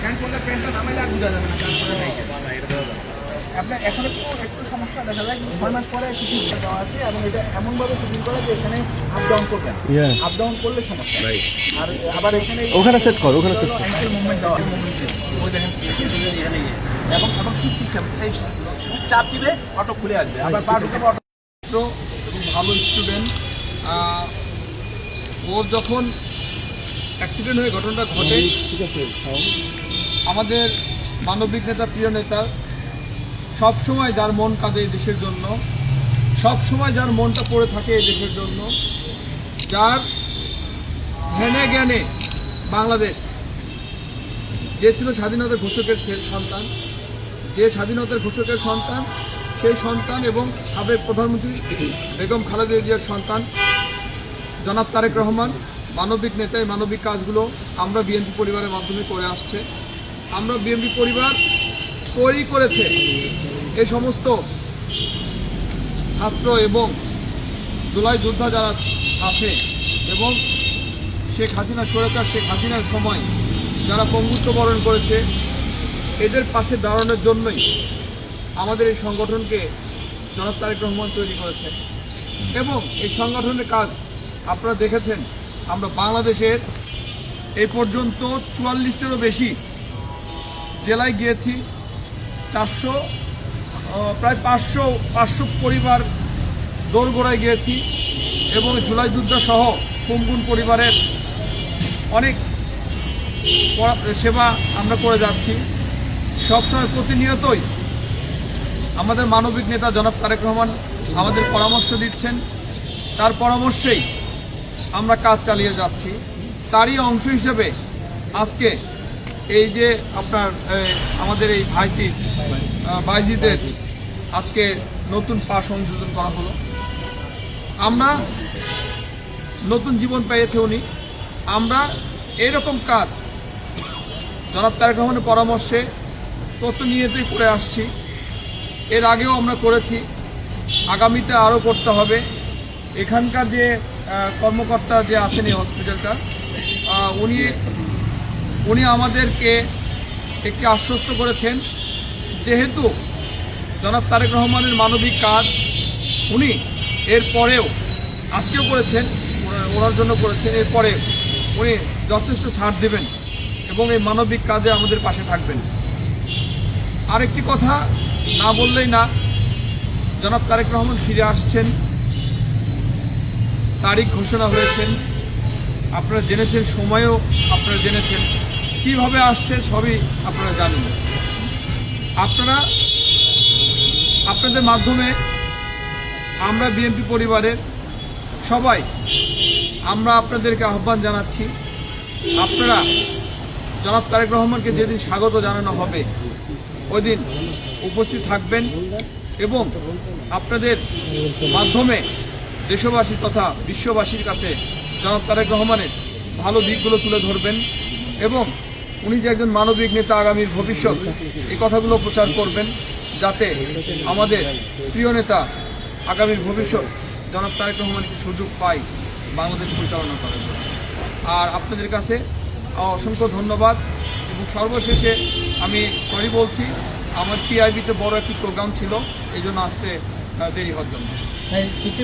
Pant করলে প্যান্টটা নামাইলে আর বোঝা যাবে না প্যান্ট করে নাই আপনার এখন একটু একটু সমস্যা দেখা যায় কিন্তু ছয় মাস পরে কিছু দেওয়া আছে এবং এটা এমনভাবে ফিটিং করা যে এখানে আপ ডাউন করবেন Yeah. আপ ডাউন করলে সমস্যা। আর আবার এখানে ওখানে set কর, ওখানে set কর। অ্যাঙ্কেল মুভমেন্ট দেওয়া মুভমেন্ট ওই দেখেন এখানে। এবং এবং কি সিস্টেম এই চাপ দিলে অটো খুলে আসবে। আবার পা ঢুকে অটো ভালো স্টুডেন্ট ওর যখন অ্যাক্সিডেন্ট হয়ে ঘটনাটা ঘটে। ঠিক আছে আমাদের মানবিক নেতা প্রিয় নেতা সব সময় যার মন কাঁদে এই দেশের জন্য সব সময় যার মনটা পড়ে থাকে এই দেশের জন্য যার ধ্যানে জ্ঞানে বাংলাদেশ যে ছিল স্বাধীনতার ঘোষকের ছেলে সন্তান যে স্বাধীনতার ঘোষকের সন্তান সেই সন্তান এবং সাবেক প্রধানমন্ত্রী বেগম খালেদা জিয়ার সন্তান জনাব তারেক রহমান মানবিক নেতা এই মানবিক কাজগুলো আমরা বিএনপি পরিবারের মাধ্যমে করে আসছে। আমরা বিএনপি পরিবার তৈরি করেছে। এই সমস্ত ছাত্র এবং জুলাই যোদ্ধা যারা আছে এবং শেখ হাসিনা স্বৈরাচার, শেখ হাসিনার সময় যারা পঙ্গুত্ব বরণ করেছে, এদের পাশে দাঁড়ানোর জন্যই আমাদের এই সংগঠনকে জনাব তারেক রহমান তৈরি করেছে এবং এই সংগঠনের কাজ আপনারা দেখেছেন। আমরা বাংলাদেশের এই পর্যন্ত চুয়াল্লিশটারও বেশি জেলায় গিয়েছি। চারশো প্রায় পাঁচশো পাঁচশো পরিবার দোরগোড়ায় গিয়েছি এবং জুলাই যুদ্ধ সহ কুমকুন পরিবারের অনেক সেবা আমরা করে যাচ্ছি। সবসময় প্রতিনিয়তই আমাদের মানবিক নেতা জনাব তারেক রহমান আমাদের পরামর্শ দিচ্ছেন। তার পরামর্শেই আমরা কাজ চালিয়ে যাচ্ছি। তারই অংশ হিসেবে আজকে এই যে আপনার আমাদের এই ভাইটির আহ, বাইজিদের আজকে নতুন পা সংযোজন করা হলো। আমরা নতুন জীবন পেয়েছে উনি। আমরা এরকম কাজ জনাব তারেক রহমানের পরামর্শে প্রতিনিয়তই করে আসছি। এর আগেও আমরা করেছি। আগামীতে আরও করতে হবে। এখানকার যে কর্মকর্তা যে আছেন এই হসপিটালটা উনি উনি আমাদেরকে একটি আশ্বস্ত করেছেন, যেহেতু জনাব তারেক রহমানের মানবিক কাজ উনি এর পরেও আজকেও করেছেন, ওনার জন্য করেছেন এরপরে উনি যথেষ্ট ছাড় দেবেন এবং এই মানবিক কাজে আমাদের পাশে থাকবেন। আরেকটি কথা না বললেই না, জনাব তারেক রহমান ফিরে আসছেন। তারিখ ঘোষণা হয়েছেন। আপনারা জেনেছেন সময়ও, আপনারা জেনেছেন কীভাবে আসছে, সবই আপনারা জানেন। আপনারা, আপনাদের মাধ্যমে আমরা বিএনপি পরিবারের সবাই, আমরা আপনাদেরকে আহ্বান জানাচ্ছি, আপনারা জনাব তারেক রহমানকে যেদিন স্বাগত জানানো হবে ওই দিন উপস্থিত থাকবেন এবং আপনাদের মাধ্যমে দেশবাসী তথা বিশ্ববাসীর কাছে জনাব তারেক রহমানের ভালো দিকগুলো তুলে ধরবেন এবং উনি যে একজন মানবিক নেতা আগামীর ভবিষ্যৎ এই কথাগুলো প্রচার করবেন যাতে আমাদের প্রিয় নেতা আগামীর ভবিষ্যৎ জনাব তারেক রহমানকে সুযোগ পায় বাংলাদেশ পরিচালনা করার আর আপনাদের কাছে অসংখ্য ধন্যবাদ এবং সর্বশেষে আমি সরি বলছি আমার টিআইবিতে বড় একটি প্রোগ্রাম ছিল এই জন্য আসতে দেরি হওয়ার জন্য। হ্যাঁ, একটি